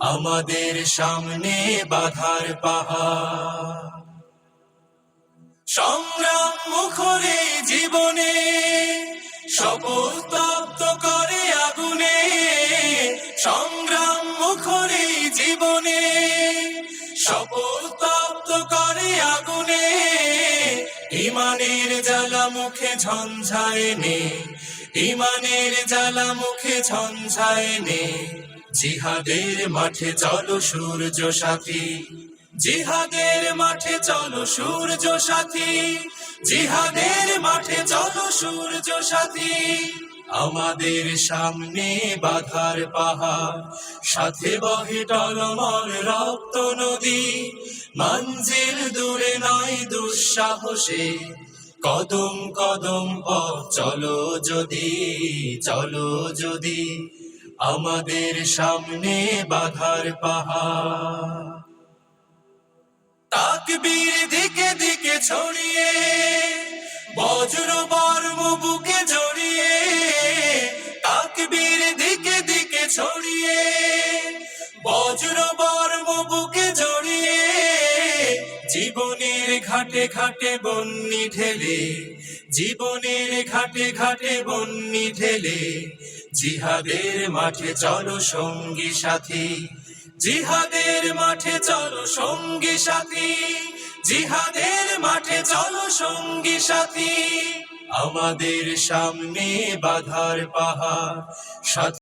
আমাদের সামনে বাধার পাহাড়। সংগ্রাম মুখরে জীবনে, শপথ করে আগুনে। সংগ্রাম মুখরে জীবনে, শপথ করে আগুনে। ইমানের জ্বালা মুখে ঝঞ্ঝায় নে, ইমানের জ্বালা মুখে ঝঞ্ঝায় নে। জিহাদের মাঠে চলো সূর্য সাথী। জিহাদের মাঠে চলো সূর্য সাথী। জিহাদের মাঠে চলো সূর্য সাথী। আমাদের সামনে বাধার পাহাড়, সাথে বহে টলমল রক্ত নদী। মঞ্জিল দূরে নয় দুঃসাহসে, কদম কদম পথ, চলো যদি চলো যদি। আমাদের সামনে বাধার পাহাড়। তাকবীর দিকে দিকে ছড়িয়ে, বজ্র বর্ম বুকে জড়িয়ে তাকবীর দিকে দিকে ছড়িয়ে, বজ্র বর্ম বুকে জড়িয়ে জীবনের ঘাটে ঘাটে বন্নি ঢেলে, জীবনের ঘাটে ঘাটে বন্নি ঢেলে, জিহাদের মাঠে চলো সঙ্গী সাথী, জিহাদের মাঠে চলো সঙ্গী সাথী, জিহাদের মাঠে চলো সঙ্গী সাথী, আমাদের সামনে বাধার পাহাড়